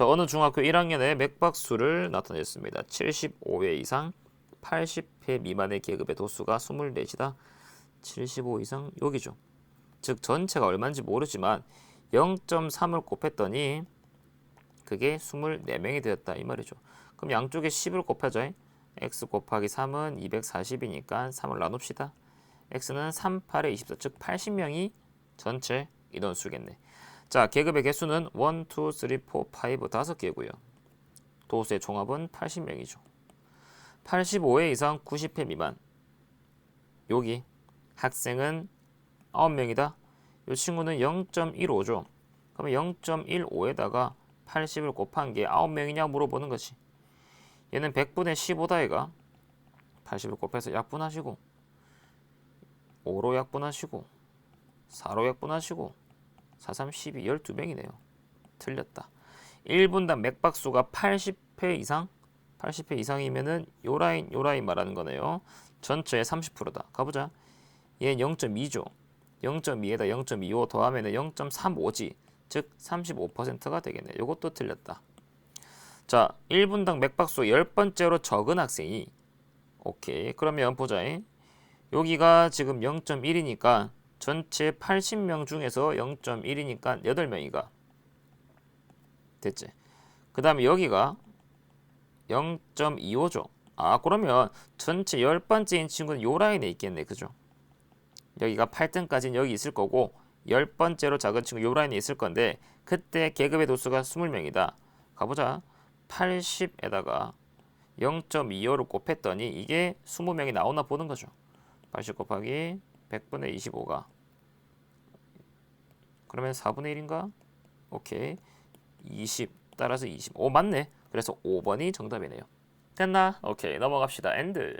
자, 어느 중학교 1학년의 맥박수를 나타냈습니다. 75회 이상 80회 미만의 계급의 도수가 24이다. 75 이상 여기죠. 즉 전체가 얼마인지 모르지만 0.3을 곱했더니 그게 24명이 되었다 이 말이죠. 그럼 양쪽에 10을 곱하죠. x 곱하기 3은 240이니까 3을 나눕시다. x는 3, 8에 24, 즉 80명이 전체 인원수겠네. 자, 계급의 개수는 1, 2, 3, 4, 5, 5개고요. 도수의 종합은 80명이죠. 85회 이상 90회 미만. 여기 학생은 9명이다. 이 친구는 0.15죠. 그러면 0.15에다가 80을 곱한 게 9명이냐 물어보는 거지. 얘는 100분의 15다 얘가 80을 곱해서 약분하시고 5로 약분하시고 4로 약분하시고 4, 3, 12, 12명이네요. 틀렸다. 1분당 맥박수가 80회 이상 80회 이상이면은 요 라인 요 라인 말하는 거네요. 전체의 30%다. 가보자. 얘는 0.2죠. 0.2에다 0.25 더하면은 0.35지. 즉 35%가 되겠네. 요것도 틀렸다. 자, 1분당 맥박수 10번째로 적은 학생이 오케이. 그러면 보자. 여기가 지금 0.1이니까 전체 80명 중에서 0.1이니까 8명이가 됐지. 그 다음에 여기가 0.25죠. 아 그러면 전체 10번째인 친구는 요 라인에 있겠네. 그죠? 여기가 8등까지는 여기 있을 거고 10번째로 작은 친구 요 라인에 있을 건데 그때 계급의 도수가 20명이다. 가보자. 80에다가 0.25를 곱했더니 이게 20명이 나오나 보는 거죠. 80 곱하기 100분의 25가 그러면 4분의 1인가? 오케이 20 따라서 20. 오 맞네. 그래서 5번이 정답이네요. 됐나? 오케이 넘어갑시다. 엔드.